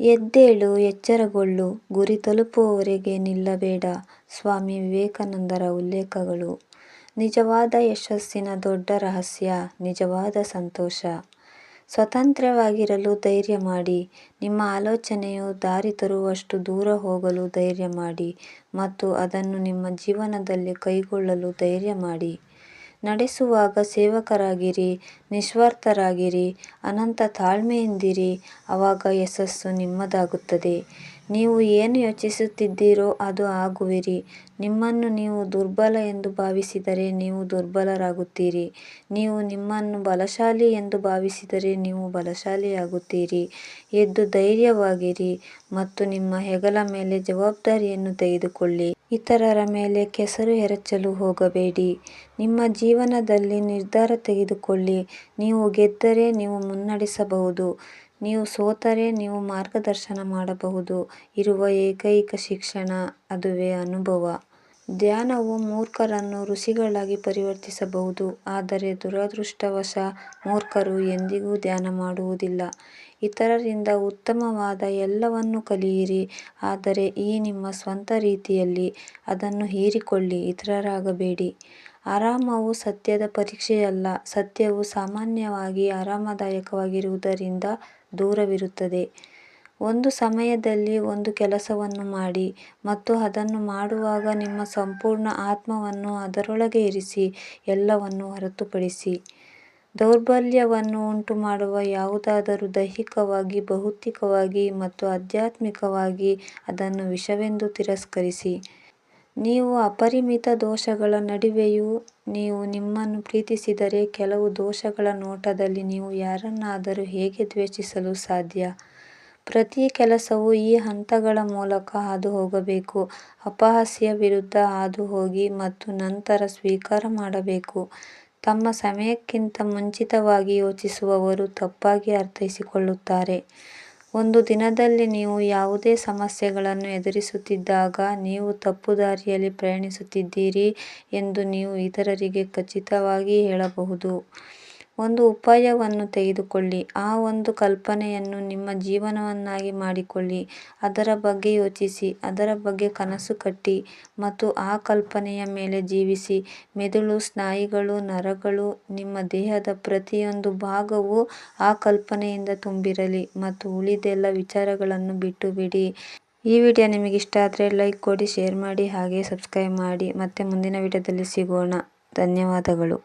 ಎದ್ದೇಳು, ಎಚ್ಚರಗೊಳ್ಳು, ಗುರಿ ತಲುಪುವವರೆಗೆ ನಿಲ್ಲಬೇಡ. ಸ್ವಾಮಿ ವಿವೇಕಾನಂದರ ಉಲ್ಲೇಖಗಳು. ನಿಜವಾದ ಯಶಸ್ಸಿನ ದೊಡ್ಡ ರಹಸ್ಯ, ನಿಜವಾದ ಸಂತೋಷ. ಸ್ವತಂತ್ರವಾಗಿರಲು ಧೈರ್ಯ ಮಾಡಿ. ನಿಮ್ಮ ಆಲೋಚನೆಯು ದಾರಿ ತರುವಷ್ಟು ದೂರ ಹೋಗಲು ಧೈರ್ಯ ಮಾಡಿ ಮತ್ತು ಅದನ್ನು ನಿಮ್ಮ ಜೀವನದಲ್ಲಿ ಕೈಗೊಳ್ಳಲು ಧೈರ್ಯ ಮಾಡಿ. ನಡೆಸುವಾಗ ಸೇವಕರಾಗಿರಿ ನಿಸ್ವಾರ್ಥರಾಗಿರಿ ಅನಂತ ತಾಳ್ಮೆಯಿಂದಿರಿ ಆವಾಗ ಯಶಸ್ಸು ನಿಮ್ಮದಾಗುತ್ತದೆ. ನೀವು ಏನು ಯೋಚಿಸುತ್ತಿದ್ದೀರೋ ಅದು ಆಗುವಿರಿ. ನಿಮ್ಮನ್ನು ನೀವು ದುರ್ಬಲ ಎಂದು ಭಾವಿಸಿದರೆ ನೀವು ದುರ್ಬಲರಾಗುತ್ತೀರಿ. ನೀವು ನಿಮ್ಮನ್ನು ಬಲಶಾಲಿ ಎಂದು ಭಾವಿಸಿದರೆ ನೀವು ಬಲಶಾಲಿಯಾಗುತ್ತೀರಿ. ಎದ್ದು ಧೈರ್ಯವಾಗಿರಿ ಮತ್ತು ನಿಮ್ಮ ಹೆಗಲ ಮೇಲೆ ಜವಾಬ್ದಾರಿಯನ್ನು ತೆಗೆದುಕೊಳ್ಳಿ. ಇತರರ ಮೇಲೆ ಕೆಸರು ಎರಚಲು ಹೋಗಬೇಡಿ. ನಿಮ್ಮ ಜೀವನದಲ್ಲಿ ನಿರ್ಧಾರ ತೆಗೆದುಕೊಳ್ಳಿ. ನೀವು ಗೆದ್ದರೆ ನೀವು ಮುನ್ನಡೆಸಬಹುದು. ನೀವು ಸೋತರೆ ನೀವು ಮಾರ್ಗದರ್ಶನ ಮಾಡಬಹುದು. ಇರುವ ಏಕೈಕ ಶಿಕ್ಷಣ ಅದುವೇ ಅನುಭವ. ಧ್ಯಾನವು ಮೂರ್ಖರನ್ನು ಋಷಿಗಳಾಗಿ ಪರಿವರ್ತಿಸಬಹುದು, ಆದರೆ ದುರದೃಷ್ಟವಶಾತ್ ಮೂರ್ಖರು ಎಂದಿಗೂ ಧ್ಯಾನ ಮಾಡುವುದಿಲ್ಲ. ಇತರರಿಂದ ಉತ್ತಮವಾದ ಎಲ್ಲವನ್ನೂ ಕಲಿಯಿರಿ, ಆದರೆ ಈ ನಿಮ್ಮ ಸ್ವಂತ ರೀತಿಯಲ್ಲಿ ಅದನ್ನು ಹೀರಿಕೊಳ್ಳಿ, ಇತರರಾಗಬೇಡಿ. ಆರಾಮವು ಸತ್ಯದ ಪರೀಕ್ಷೆಯಲ್ಲ, ಸತ್ಯವು ಸಾಮಾನ್ಯವಾಗಿ ಆರಾಮದಾಯಕವಾಗಿರುವುದರಿಂದ ದೂರವಿರುತ್ತದೆ. ಒಂದು ಸಮಯದಲ್ಲಿ ಒಂದು ಕೆಲಸವನ್ನು ಮಾಡಿ ಮತ್ತು ಅದನ್ನು ಮಾಡುವಾಗ ನಿಮ್ಮ ಸಂಪೂರ್ಣ ಆತ್ಮವನ್ನು ಅದರೊಳಗೆ ಇರಿಸಿ, ಎಲ್ಲವನ್ನೂ ಹೊರತುಪಡಿಸಿ. ದೌರ್ಬಲ್ಯವನ್ನು ಉಂಟುಮಾಡುವ ಯಾವುದಾದರೂ ದೈಹಿಕವಾಗಿ, ಭೌತಿಕವಾಗಿ ಮತ್ತು ಆಧ್ಯಾತ್ಮಿಕವಾಗಿ ಅದನ್ನು ವಿಷವೆಂದು ತಿರಸ್ಕರಿಸಿ. ನೀವು ಅಪರಿಮಿತ ದೋಷಗಳ ನಡುವೆಯೂ ನೀವು ನಿಮ್ಮನ್ನು ಪ್ರೀತಿಸಿದರೆ ಕೆಲವು ದೋಷಗಳ ನೋಟದಲ್ಲಿ ನೀವು ಯಾರನ್ನಾದರೂ ಹೇಗೆ ದ್ವೇಷಿಸಲು ಸಾಧ್ಯ? ಪ್ರತಿ ಕೆಲಸವೂ ಈ ಹಂತಗಳ ಮೂಲಕ ಹಾದು ಹೋಗಬೇಕು ಅಪಹಾಸ್ಯ ವಿರುದ್ಧ ಹಾದುಹೋಗಿ ಮತ್ತು ನಂತರ ಸ್ವೀಕಾರ ಮಾಡಬೇಕು. ತಮ್ಮ ಸಮಯಕ್ಕಿಂತ ಮುಂಚಿತವಾಗಿ ಯೋಚಿಸುವವರು ತಪ್ಪಾಗಿ ಅರ್ಥೈಸಿಕೊಳ್ಳುತ್ತಾರೆ. ಒಂದು ದಿನದಲ್ಲಿ ನೀವು ಯಾವುದೇ ಸಮಸ್ಯೆಗಳನ್ನು ಎದುರಿಸುತ್ತಿದ್ದಾಗ ನೀವು ತಪ್ಪು ದಾರಿಯಲ್ಲಿ ಪ್ರಯಾಣಿಸುತ್ತಿದ್ದೀರಿ ಎಂದು ನೀವು ಇತರರಿಗೆ ಖಚಿತವಾಗಿ ಹೇಳಬಹುದು. ಒಂದು ಉಪಾಯವನ್ನು ತೆಗೆದುಕೊಳ್ಳಿ. ಆ ಒಂದು ಕಲ್ಪನೆಯನ್ನು ನಿಮ್ಮ ಜೀವನವನ್ನಾಗಿ ಮಾಡಿಕೊಳ್ಳಿ. ಅದರ ಬಗ್ಗೆ ಯೋಚಿಸಿ, ಅದರ ಬಗ್ಗೆ ಕನಸು ಕಟ್ಟಿ ಮತ್ತು ಆ ಕಲ್ಪನೆಯ ಮೇಲೆ ಜೀವಿಸಿ. ಮೆದುಳು, ಸ್ನಾಯುಗಳು, ನರಗಳು, ನಿಮ್ಮ ದೇಹದ ಪ್ರತಿಯೊಂದು ಭಾಗವೂ ಆ ಕಲ್ಪನೆಯಿಂದ ತುಂಬಿರಲಿ ಮತ್ತು ಉಳಿದೆಲ್ಲ ವಿಚಾರಗಳನ್ನು ಬಿಟ್ಟುಬಿಡಿ. ಈ ವಿಡಿಯೋ ನಿಮಗೆ ಇಷ್ಟ ಆದರೆ ಲೈಕ್ ಕೊಡಿ, ಶೇರ್ ಮಾಡಿ ಹಾಗೆ ಸಬ್ಸ್ಕ್ರೈಬ್ ಮಾಡಿ. ಮತ್ತೆ ಮುಂದಿನ ವಿಡಿಯೋದಲ್ಲಿ ಸಿಗೋಣ. ಧನ್ಯವಾದಗಳು.